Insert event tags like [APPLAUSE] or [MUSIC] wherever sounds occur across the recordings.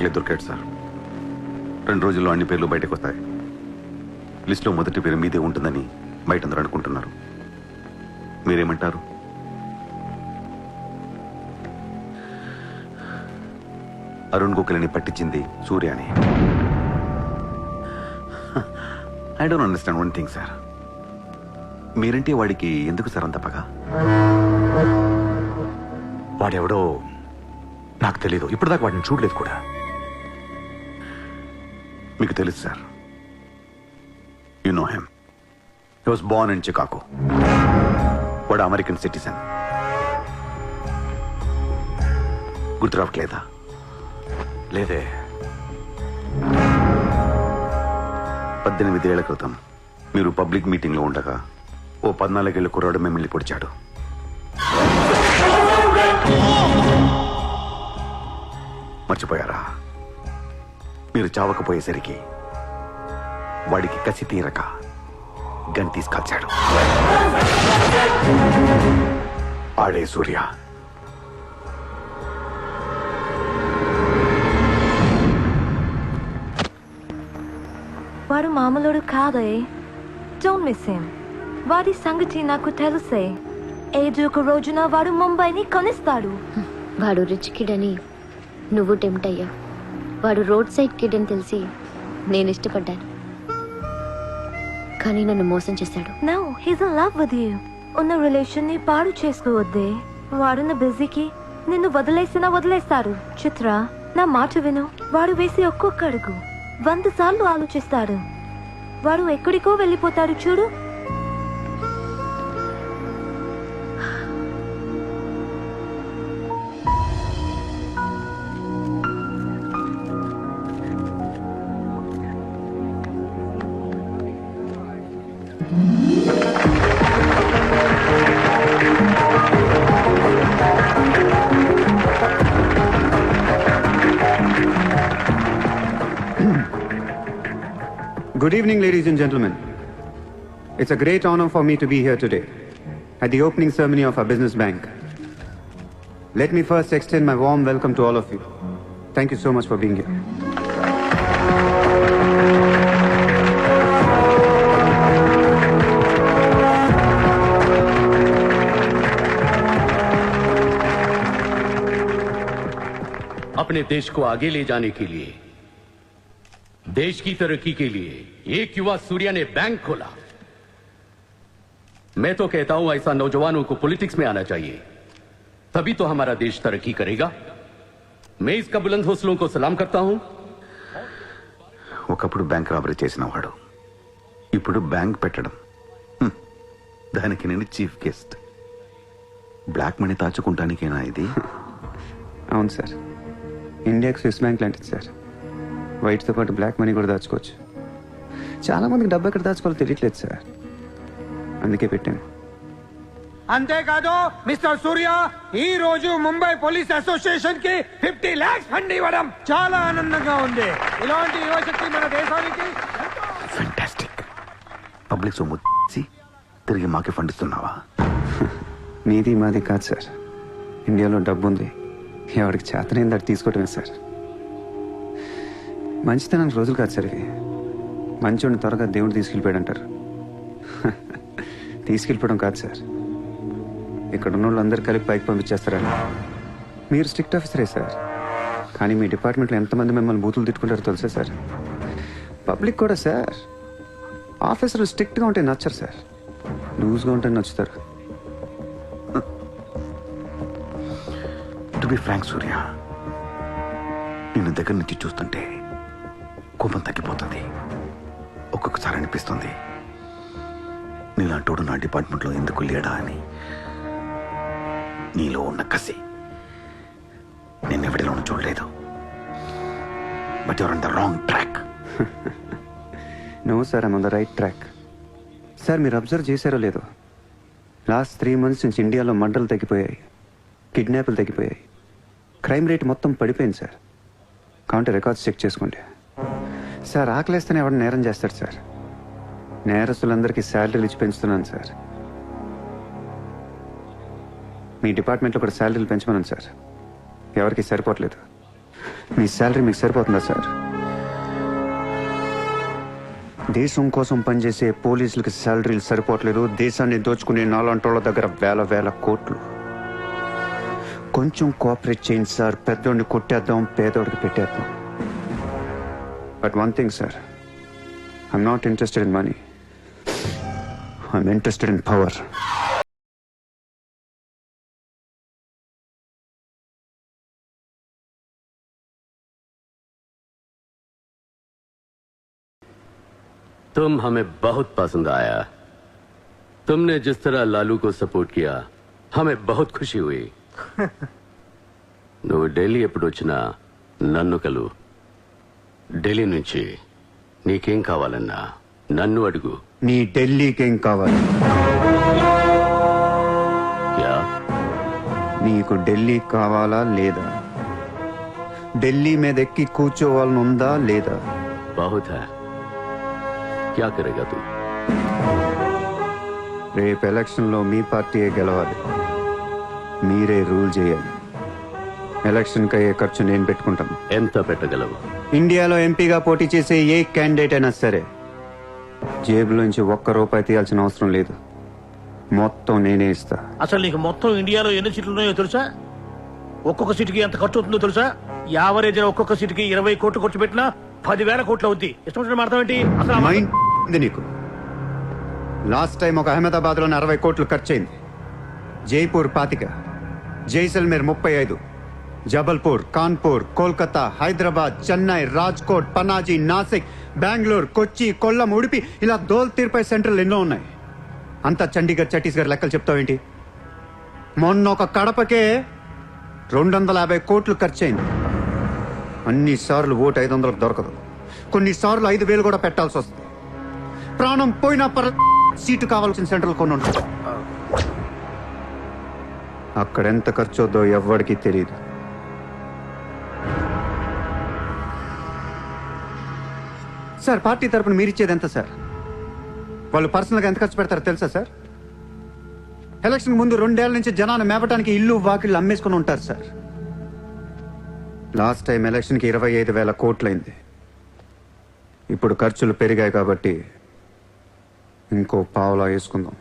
ఒకలే దొరికాడు సార్. రెండు రోజుల్లో అన్ని పేర్లు బయటకు వస్తాయి. లిస్టులో మొదటి పేరు మీదే ఉంటుందని బయట అందరూ అనుకుంటున్నారు. మీరేమంటారు? అరుణ్ గోఖలిని పట్టించింది సూర్య అని I don't understand one thing sir మీరంటే వాడికి ఎందుకు సార్ అంత పగ? వాడెవడో నాకు తెలీదు. ఇప్పటిదాకా వాడిని చూడలేదు కూడా. మీకు తెలుసు sir you know hmm he was born in Chicago వాడు అమెరికన్ సిటిజన్ గుర్తు రావట్లేదా లేదే. పద్దెనిమిది ఏళ్ళ క్రితం మీరు పబ్లిక్ మీటింగ్లో ఉండగా ఓ పద్నాలుగేళ్ళ కుర్రాడు మిమ్మల్ని పొడిచాడు. మర్చిపోయారా? మీరు చావకపోయేసరికి వాడికి కసి తీరక గన్ తీసుకొచ్చాడు ఆడే సూర్య. వాడు మామూలుడు కాదే. డోంట్ మిస్ హిమ్ వాడి సంగతి నాకు తెలుసే. ఏదో ఒక రోజున వాడు ముంబైని కొనిస్తాడు. వాడు రిచ్ కిడ్ అని నువ్వు టెంప్ట్ అయ్యా వాడు రోడ్ సైడ్ కిడ్ అని తెలిసి నేను ఇష్టపడ్డాను. కానీ నన్ను మోసం చేశాడు. Now he's in love with ఉన్న రిలేషన్ని పాడు చేసుకోవద్దే. వాడున్న బిజీకి నిన్ను వదిలేసినా వదిలేస్తారు. చిత్ర నా మాట విను. వాడు వేసి ఒక్కొక్క అడుగు వంద సార్లు ఆలోచిస్తాడు. వాడు ఎక్కడికో వెళ్ళిపోతాడు చూడు. Good evening, ladies and gentlemen. It's a great honor for me to be here today at the opening ceremony of our business bank. Let me first extend my warm welcome to all of you. Thank you so much for being here. अपने देश को आगे ले जाने के लिए देश की तरक्की के लिए एक युवा सूर्या ने बैंक खोला मैं तो कहता हूं ऐसा नौजवानों को पॉलिटिक्स में आना चाहिए तभी तो हमारा देश तरक्की करेगा मैं इसका बुलंद हौसलों को सलाम करता हूं ఒకప్పుడు బ్యాంక్ రాబరీ చేసిన వాడు ఇప్పుడు బ్యాంక్ పెట్టడం హ్మ్. దానికి నేను చీఫ్ గెస్ట్ బ్లాక్ మనీ దాచుకుంటానికేనా ఇది అవును సార్ ఇండియాకి స్విస్ బ్యాంక్ లాంటిది సార్ వైట్తో పాటు బ్లాక్ మనీ కూడా దాచుకోవచ్చు. చాలా మందికి డబ్బు ఎక్కడ దాచుకోవాలో తెలియట్లేదు సార్. అందుకే పెట్టాను. అంతేకాదు మిస్టర్ సూర్య ఈ రోజు ముంబై పోలీస్ అసోసియేషన్కి ఫిఫ్టీ లాక్స్ ఫండ్ ఇవ్వడం చాలా ఆనందంగా ఉంది. ఇలాంటి యువశక్తి మన దేశానికి ఫెంటాస్టిక్ పబ్లిక్ సొమ్ము తీసి తిరిగి మాకే ఫండ్ ఇస్తున్నావా? మీది మాది కాదు సార్. ఇండియాలో డబ్బు ఉంది ఎవరికి చేతనైంది అది తీసుకోవటమే సార్. మంచితనానికి రోజులు కాదు సార్ ఇవి మంచోడిని త్వరగా దేవుడు తీసుకెళ్ళిపోయాడు అంటారు తీసుకెళ్ళిపోవడం కాదు సార్. ఇక్కడ ఉన్న వాళ్ళు అందరు కలిపి పైకి పంపించేస్తారని. మీరు స్ట్రిక్ట్ ఆఫీసరే సార్. కానీ మీ డిపార్ట్మెంట్లో ఎంతమంది మిమ్మల్ని బూతులు తిట్టుకుంటారో తెలుసా సార్? పబ్లిక్ కూడా సార్. ఆఫీసర్లు స్ట్రిక్ట్గా ఉంటే నచ్చరు సార్. లూజ్గా ఉంటే నచ్చుతారు. టు బి ఫ్రాంక్ సూర్య నేను దగ్గర నుంచి చూస్తుంటే కోపం తగ్గిపోతుంది. ఒక్కొక్కసారి అనిపిస్తుంది నీలాంటోడు నా డిపార్ట్మెంట్లో ఎందుకు లేడా అని. నీలో ఉన్న కసి. నేను ఎవరిలోనూ చూడలేదు. But your on the wrong track no sir I'm on the right track sir మీరు అబ్జర్వ్ చేశారో లేదో. లాస్ట్ త్రీ మంత్స్ నుంచి ఇండియాలో మర్డర్లు తగ్గిపోయాయి. కిడ్నాపులు తగ్గిపోయాయి. క్రైమ్ రేట్ మొత్తం పడిపోయింది సార్ కావుంటే రికార్డ్స్ చెక్ చేసుకోండి. సార్ ఆకలేస్తేనే ఎవరు నేరం చేస్తాడు సార్. నేరస్తులందరికీ శాలరీలు ఇచ్చి పెంచుతున్నాను సార్. మీ డిపార్ట్మెంట్లో కూడా శాలరీలు పెంచమన్నాను సార్. ఎవరికి సరిపోవట్లేదు. మీ శాలరీ మీకు సరిపోతుందా సార్? దేశం కోసం పనిచేసే పోలీసులకి శాలరీలు సరిపోవట్లేదు. దేశాన్ని దోచుకునే నాలంటోళ్ళ దగ్గర వేల వేల కోట్లు. కొంచెం కోఆపరేట్ చేయండి సార్. పెద్దోడిని కొట్టేద్దాం పేదోడికి పెట్టేద్దాం. but one thing sir I'm not interested in money I'm interested in power तुम हमें बहुत पसंद आया तुमने जिस तरह लालू को सपोर्ट किया हमें बहुत खुशी हुई నువ్వు ఢిల్లీ ఎప్పుడు వచ్చినా నన్ను కలు ఢిల్లీ నుంచి నీకేం కావాలన్నా నన్ను అడుగు. నీ ఢిల్లీకేం కావాలి? నీకు ఢిల్లీ కావాలా లేదా? ఢిల్లీ మీద ఎక్కి కూర్చోవాలనుందా లేదా? బాహుత క్యా కరేగా తూ? రేపు ఎలక్షన్లో మీ పార్టీయే గెలవాలి. మీరే రూల్ చేయాలి. ఎలక్షన్కి అయ్యే ఖర్చు నేను పెట్టుకుంటాను. ఎంత పెట్టగలవు? ఇండియాలో ఎంపీగా పోటీ చేసే ఏ క్యాండిడేట్ అయినా సరే జేబులోంచి ఒక్క రూపాయి తీయాల్సిన అవసరం లేదు. మొత్తం నేనే ఇస్తా. అసలు నీకు మొత్తం ఇండియాలో ఎన్ని సీట్లు ఉన్నాయో తెలుసా? ఒక్కొక్క సీటుకి ఎంత ఖర్చు అవుతుందో తెలుసా? యావరేజ్ ఒక్కొక్క సీటుకి ఇరవై కోట్లు ఖర్చు పెట్టినా పదివేల కోట్లు అవుద్ది. ఇష్టం ఏంటి? అసలు మైండ్ ఉంది నీకు. లాస్ట్ టైం ఒక అహ్మదాబాద్లోనే అరవై కోట్లు ఖర్చయింది. జైపూర్ పాతిక జైసల్మేర్ ముప్పై ఐదు. జబల్పూర్ కాన్పూర్ కోల్కతా హైదరాబాద్ చెన్నై రాజ్కోట్ పనాజీ నాసిక్ బెంగళూరు కొచ్చి కొల్లం ఉడిపి ఇలా దోల్ తీర్పై సెంటర్లు ఎన్నో ఉన్నాయి. అంతా చండీగఢ్ ఛత్తీస్గఢ్ లెక్కలు చెప్తావేంటి? మొన్న ఒక కడపకే రెండు వందల యాభై కోట్లు ఖర్చయింది. అన్ని సార్లు ఓటు ఐదు వందలకు దొరకదు. కొన్నిసార్లు ఐదు వేలు కూడా పెట్టాల్సి వస్తుంది. ప్రాణం పోయినా పర సీటు కావాల్సిన సెంటర్లు కొన్ని ఉంటాయి. అక్కడ ఎంత ఖర్చు అవుద్దో ఎవ్వడికి తెలియదు సార్ పార్టీ తరపున మీరు ఇచ్చేది ఎంత సార్? వాళ్ళు పర్సనల్గా ఎంత ఖర్చు పెడతారో తెలుసా సార్? ఎలక్షన్ ముందు రెండేళ్ళ నుంచి జనాన్ని మేపటానికి ఇల్లు వాకిళ్ళు అమ్మేసుకుని ఉంటారు సార్. లాస్ట్ టైం ఎలక్షన్కి ఇరవై ఐదు వేల కోట్లయింది ఇప్పుడు ఖర్చులు పెరిగాయి కాబట్టి ఇంకో పావులా వేసుకుందాం.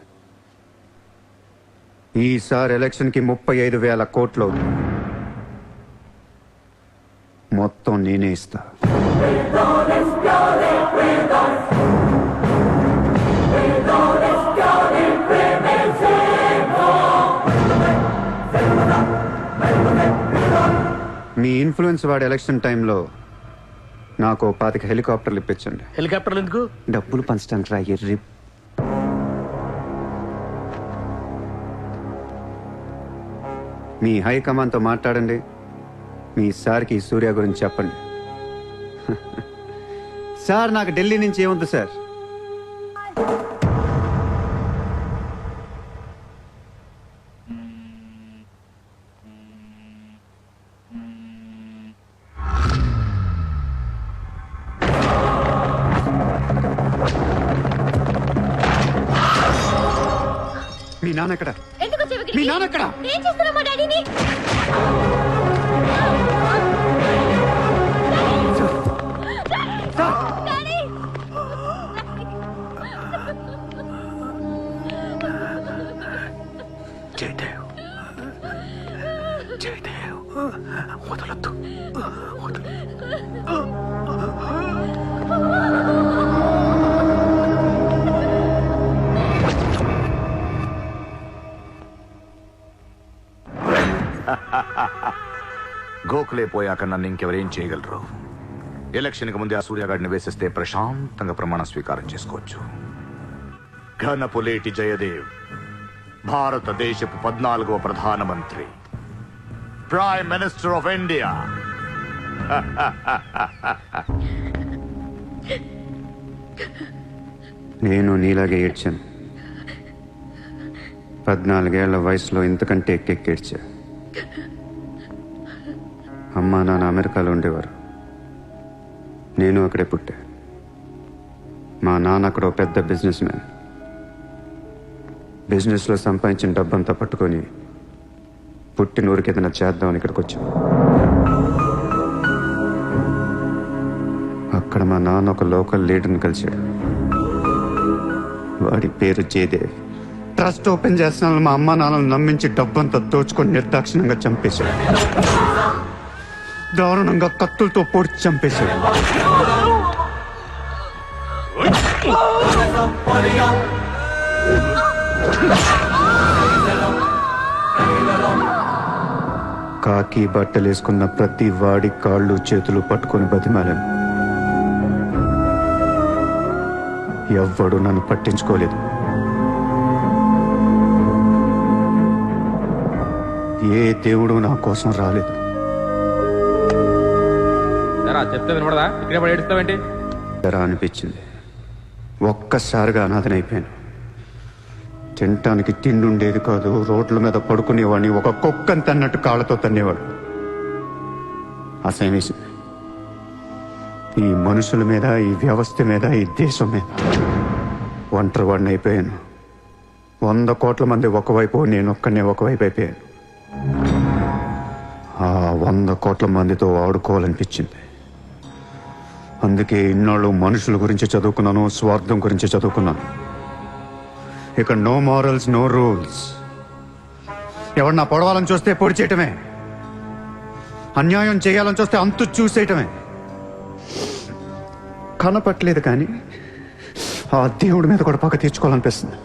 ఈసారి ఎలక్షన్కి ముప్పై ఐదు వేల కోట్లు అవుతుంది మొత్తం నేనే ఇస్తా. మీ ఇన్ఫ్లుయెన్స్ వాడి ఎలక్షన్ టైంలో నాకు పాతిక హెలికాప్టర్లు ఇప్పించండి. హెలికాప్టర్లు ఎందుకు? డబ్బులు పంచడానికి రా ఎర్రి. మీ హైకమాండ్తో మాట్లాడండి. మీ సార్కి సూర్య గురించి చెప్పండి. [LAUGHS] సార్ నాకు ఢిల్లీ నుంచి ఏముంది సార్? మీ నాన్న ఎక్కడ? ఎందుకు వచ్చావు మీ ఇక్కడికి? నాన్న ఎక్కడ? ఏం చేస్తున్నావు మా డాడీని? డాడీ! జయదేవ్. జయదేవ్. వదలొద్దు. వదలు పోయాక నన్ను ఇంకెవరేం చేయగలరు? ఎలక్షన్కి ముందే ఆ సూర్యగాడిని వేసేస్తే ప్రశాంతంగా ప్రమాణ స్వీకారం చేసుకోవచ్చు. ఘనపులేటి జయదేవ్ భారతదేశపు పద్నాలుగవ ప్రధానమంత్రి ప్రైమ్ మినిస్టర్ ఆఫ్ ఇండియా నేను నీలాగే ఏడ్చాను. పద్నాలుగేళ్ళ వయసులో ఇంతకంటే ఎక్కెక్కేడ్చా. అమ్మా నాన్న అమెరికాలో ఉండేవారు. నేను అక్కడే పుట్టా. మా నాన్న అక్కడ పెద్ద బిజినెస్ మ్యాన్. బిజినెస్లో సంపాదించిన డబ్బంతా పట్టుకొని పుట్టిన ఊరికి ఏదైనా చేద్దామని ఇక్కడికి వచ్చాం. అక్కడ మా నాన్న ఒక లోకల్ లీడర్ని కలిశాడు. వాడి పేరు జయదేవ్. ట్రస్ట్ ఓపెన్ చేస్తున్న మా అమ్మ నాన్నలు నమ్మించి డబ్బంతా దోచుకొని నిర్దాక్షిణంగా చంపేశాడు. దారుణంగా కత్తులతో పొడిచి చంపేశాడు. కాకి బట్టలేసుకున్న ప్రతి వాడి కాళ్ళు చేతులు పట్టుకొని బతిమాలను. ఎవ్వడు నన్ను పట్టించుకోలేదు. ఏ దేవుడు నా కోసం రాలేదు. చెప్తే వినపడదా? ఇక్కడే పడి ఏడుస్తావేంటి? ఎరా అనిపించింది. ఒక్కసారిగా అనాథనైపోయాను తినటానికి తిండి ఉండేది కాదు రోడ్ల మీద పడుకునేవాడిని ఒక కుక్కని తన్నట్టు కాళ్ళతో తన్నేవాడు. అసహ్యం వేసింది. ఈ మనుషుల మీద ఈ వ్యవస్థ మీద ఈ దేశం మీద. ఒంటరి వాడిని అయిపోయాను. వంద కోట్ల మంది ఒకవైపు నేను ఒక్కనే ఒకవైపు అయిపోయాను. ఆ వంద కోట్ల మందితో ఆడుకోవాలనిపించింది. అందుకే ఇన్నాళ్ళు మనుషుల గురించి చదువుకున్నాను స్వార్థం గురించి చదువుకున్నాను. ఇక నో మారల్స్ నో రూల్స్ ఎవరన్నా పొడవాలని చూస్తే పొడి చేయటమే. అన్యాయం చేయాలని చూస్తే అంతు చూసేయటమే. కనపట్లేదు కానీ ఆ దేవుడి మీద కూడా పక్క తీర్చుకోవాలనిపిస్తుంది.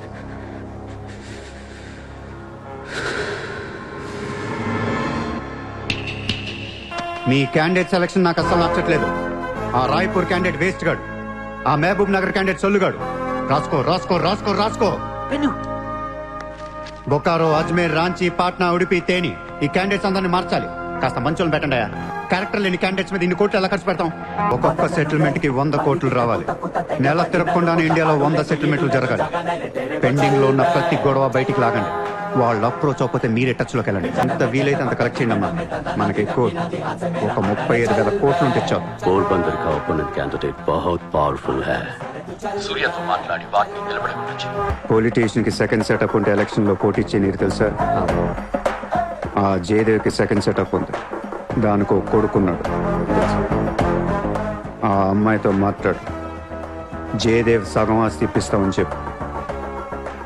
మీ క్యాండిడేట్ సెలక్షన్ నాకు అసలు నచ్చట్లేదు. ఆ రాయ్పూర్ క్యాండిడేట్ వేస్ట్ గాడు. ఆ మహబూబ్ నగర్ క్యాండిడేట్ సొల్లుగాడు. రాసుకో రాసుకో రాసుకో రాసుకో. బొకారో అజ్మేర్ రాంచీ పాట్నా ఉడిపి తేని. ఈ క్యాండిడేట్స్ అందరిని మార్చాలి. కాస్త మంచోళ్ళు పెట్టండి అయ్యా. క్యారెక్టర్ లేని క్యాండిడేట్స్ మీద ఇన్ని కోట్లు ఎలా ఖర్చు పెడతాం? ఒక్కొక్క సెటిల్మెంట్కి వంద కోట్లు రావాలి. నెల తిరగకుండానే ఇండియాలో వంద సెటిల్మెంట్లు జరగాలి. పెండింగ్లో ఉన్న ప్రతి గొడవ బయటికి లాగండి. వాళ్ళు అప్రోచ్ అవ్వకపోతే మీరే టచ్లోకి వెళ్ళండి. ఎంత వీలైతే అంత కలెక్ట్ చేయండి అమ్మా. మనకి ఎక్కువ ఒక ముప్పై ఐదు వేల కోట్లు తెచ్చావు బహుత్ పవర్ఫుల్ సూర్యతో పొలిటీషియన్కి సెకండ్ సెటప్ ఉంటే ఎలక్షన్లో పోటీ చేయనీరు తెలుసా? ఆ జయదేవ్కి సెకండ్ సెటప్ ఉంది. దానికో కొడుకున్నాడు. ఆ అమ్మాయితో మాట్లాడు. జయదేవ్ సగం ఆస్తి ఇప్పిస్తామని చెప్పు.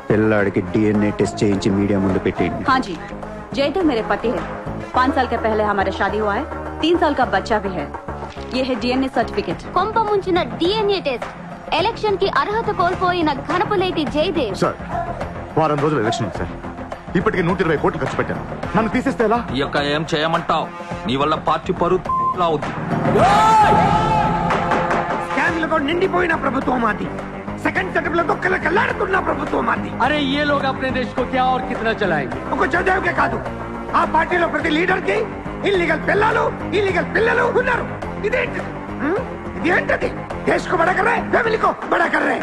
పిల్లాడికి డిఎన్ఏ టెస్ట్ చేయించి మీడియా ముందు పెట్టేయండి हाँ जी जयदेव मेरे पति है पाँच साल के पहले हमारा शादी हुआ है तीन साल का बच्चा भी है ये है डीएनए सर्टिफिकेट కొంప ముంచిన డిఎన్ఏ టెస్ట్ ఎలక్షన్ కి అర్హత కోల్పోయిన ఘనపులేటి జయదేవ్ సార్ వారం రోజులు ఎలక్షన్ ఉంది సార్ ఇప్పటికే నూట ఇరవై కోట్లు ఖర్చు పెట్టాను నన్ను తీసేస్తే ఎలా ఈ యొక్క ఏం చేయమంటావు నీ వల్ల పార్టీ పరువు అవుద్ది స్కామ్లతో నిండిపోయిన ప్రభుత్వం మాది సెకండ్ సెటప్ లతో కళ్ళకల్లాడుతున్న ప్రభుత్వం మాది अरे ये लोग अपने देश को क्या और कितना चलाएंगे ఒక జయదేవ్కే కాదు ఆ పార్టీలో ప్రతి లీడర్ కి ఇల్లీగల్ పిల్లలు ఇల్లీగల్ పిల్లలు ఉన్నారు ఇదేంటిది హ్మ్? ఇదేంటది దేశ్ కో బడా కర్ రే ఫ్యామిలీ కో బడా కర్ రే